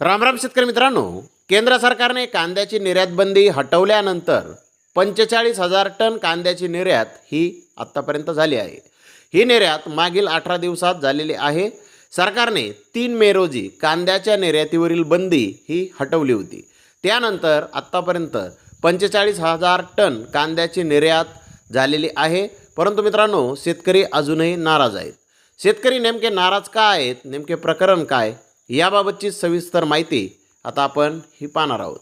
रामराम शेतकरी मित्रांनो केंद्र सरकारने कांद्याची निर्यात बंदी हटवल्यानंतर पंचेचाळीस हजार टन कांद्याची निर्यात ही आत्तापर्यंत झाली आहे. ही निर्यात मागील अठरा दिवसात झालेली आहे. सरकारने तीन मे रोजी कांद्याच्या निर्यातीवरील बंदी ही हटवली होती. त्यानंतर आत्तापर्यंत पंचेचाळीस हजार टन कांद्याची निर्यात झालेली आहे. परंतु मित्रांनो शेतकरी अजूनही नाराज आहेत. शेतकरी नेमके नाराज का आहेत? नेमके प्रकरण काय? याबाबतची सविस्तर माहिती आता आपण ही पाहणार आहोत.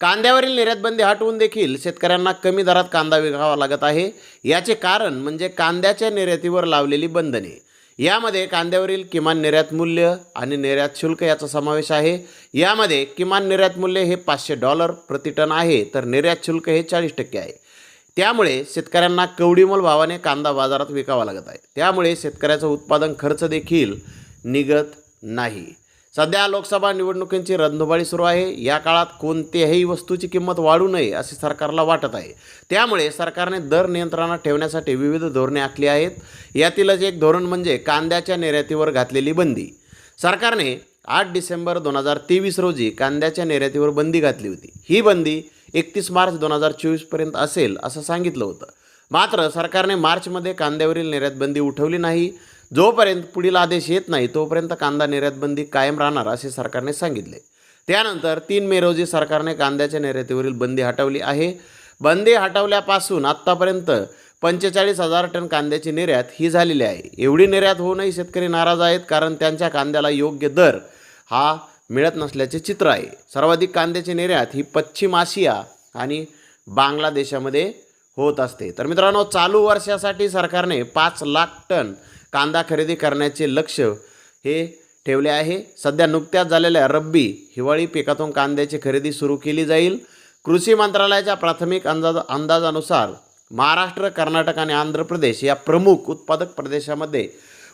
कांद्यावरील निर्यातबंदी हटवून देखील शेतकऱ्यांना कमी दरात कांदा विकावा लागत आहे. याचे कारण म्हणजे कांद्याच्या निर्यातीवर लावलेली बंधने. यामध्ये कांद्यावरील किमान निर्यात मूल्य आणि निर्यात शुल्क याचा समावेश आहे. यामध्ये किमान निर्यात मूल्य हे पाचशे डॉलर प्रति टन आहे तर निर्यात शुल्क हे चाळीस टक्के आहे. त्यामुळे शेतकऱ्यांना कवडीमोल भावाने कांदा बाजारात विकावा लागत आहे. त्यामुळे शेतकऱ्याचं उत्पादन खर्च देखील निघत नाही. सध्या लोकसभा निवडणुकींची रणधुमाळी सुरू आहे. या काळात कोणत्याही वस्तूची किंमत वाढू नये असे सरकारला वाटत आहे. त्यामुळे सरकारने दर नियंत्रणात ठेवण्यासाठी विविध धोरणे आखली आहेत. यातीलच एक धोरण म्हणजे कांद्याच्या निर्यातीवर घातलेली बंदी. सरकारने आठ डिसेंबर दोन हजार तेवीस रोजी कांद्याच्या निर्यातीवर बंदी घातली होती. ही बंदी एकतीस मार्च दोन हजार चोवीसपर्यंत असेल असं सांगितलं होतं. मात्र सरकारने मार्चमध्ये कांद्यावरील निर्यात बंदी उठवली नाही. जोपर्यंत पुढील आदेश येत नाही तोपर्यंत कांदा निर्यात बंदी कायम राहणार असे सरकारने सांगितले. त्यानंतर तीन मे रोजी सरकारने कांद्याच्या निर्यातीवरील बंदी हटवली आहे. बंदी हटवल्यापासून आत्तापर्यंत पंचेचाळीस हजार टन कांद्याची निर्यात ही झालेली आहे. एवढी निर्यात होऊनही शेतकरी नाराज आहेत कारण त्यांच्या कांद्याला योग्य दर हा मिळत नसल्याचे चित्र आहे. सर्वाधिक कांद्याची निर्यात ही पश्चिम आशिया आणि बांगलादेशामध्ये होत असते. तर मित्रांनो चालू वर्षासाठी सरकारने पाच लाख टन कांदा खरेदी करण्याचे लक्ष हे ठेवले आहे. सध्या नुकत्याच झालेल्या रब्बी हिवाळी पिकातून कांद्याची खरेदी सुरू केली जाईल. कृषी मंत्रालयाच्या प्राथमिक अंदाज अंदाजानुसार महाराष्ट्र कर्नाटक आणि आंध्र प्रदेश या प्रमुख उत्पादक प्रदेशामध्ये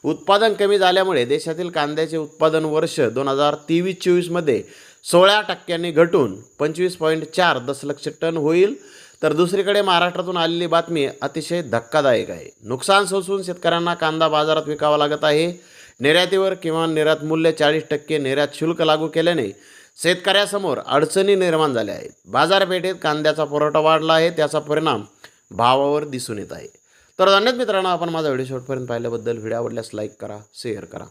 उत्पादन कमी झाल्यामुळे देशातील कांद्याचे उत्पादन वर्ष दोन हजार तेवीस चोवीसमध्ये सोळा टक्क्यांनी घटून पंचवीस पॉईंट चार दशलक्ष टन होईल. तर दुसरीकडे महाराष्ट्रातून आलेली बातमी अतिशय धक्कादायक आहे. नुकसान सोसून शेतकऱ्यांना कांदा बाजारात विकावा लागत आहे. निर्यातीवर किमान निर्यात मूल्य चाळीस टक्के निर्यात शुल्क लागू केल्याने शेतकऱ्यासमोर अडचणी निर्माण झाल्या आहेत. बाजारपेठेत कांद्याचा पुरवठा वाढला आहे. त्याचा परिणाम भावावर दिसून येत आहे. तर धन्यवाद मित्रांनो आपण माझा व्हिडिओ शॉर्टपर्यंत पाहिल्याबद्दल. व्हिडिओ आवडल्यास लाईक करा शेअर करा.